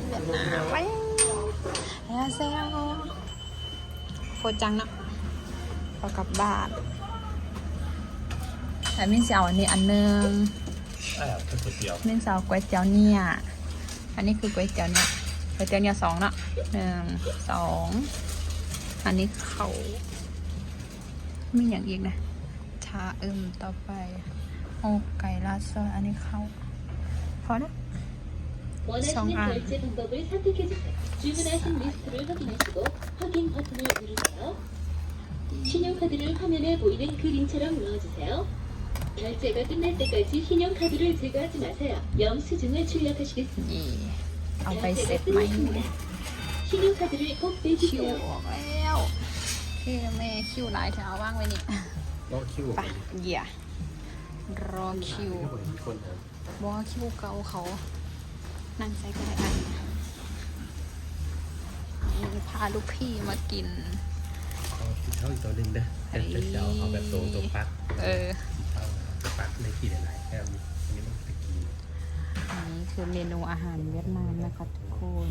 นเวียดนามไปเฮลเซลโคตรจังเนาะพอกลับบ้านแต่มินจะเอาอันนี้อันหนึงใช่ครับก๋วยเตี๋ยวมินจะเอาก๋วยเตี๋ยวเนี่ย อันนี้คือก๋วยเตี๋ยวเนี่ยก๋วยเตี๋ยวเนี่ยสองเนาะหนึ่งสองอันนี้เขามีอย่างอีกนะชาเอิมต่อไปโอ้ไก่ราดซอสอันนี้เขาพอนะ 원하시는 성함. 결제 방법을 선택해주세요. 주문하신 리스트를 확인하시고 확인 버튼을 누르세요. 신용카드를 화면에 보이는 그림처럼 넣어주세요. 결제가 끝날 때까지 신용카드를 제거하지 마세요. 영수증을 출력하시겠습니다. นี่เอาไปเสร็จไหม 신용카드를 꼭 คิว 빼주세요. ออกแล้วคิวแม่คิวหลายแถวว่างไว้นี่ รอคิว ไปเหยียรอคิว คนครับ บอกว่าคิวเก่าเขา นั่งใส่ก็ได้อันนี่พาลูกพี่มากินเอาคิวเท่าอีกตัวหนึ่งเด้อแต่เป็นเดี๋ยวเอาแบบตัวตัวปักเออเท่าปักในที่ไหนๆแค่นี้อันนี้ต้องตะกี้อันนี้คือเมนูอาหารเวียดนามนะคะทุกคน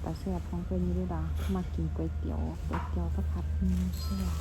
แต่เสียบของเป็นอยี่ด้วยดามากินก๋วยเตี๋ยวก๋วยเตี๋ยวก็ผัดหมูเสียบ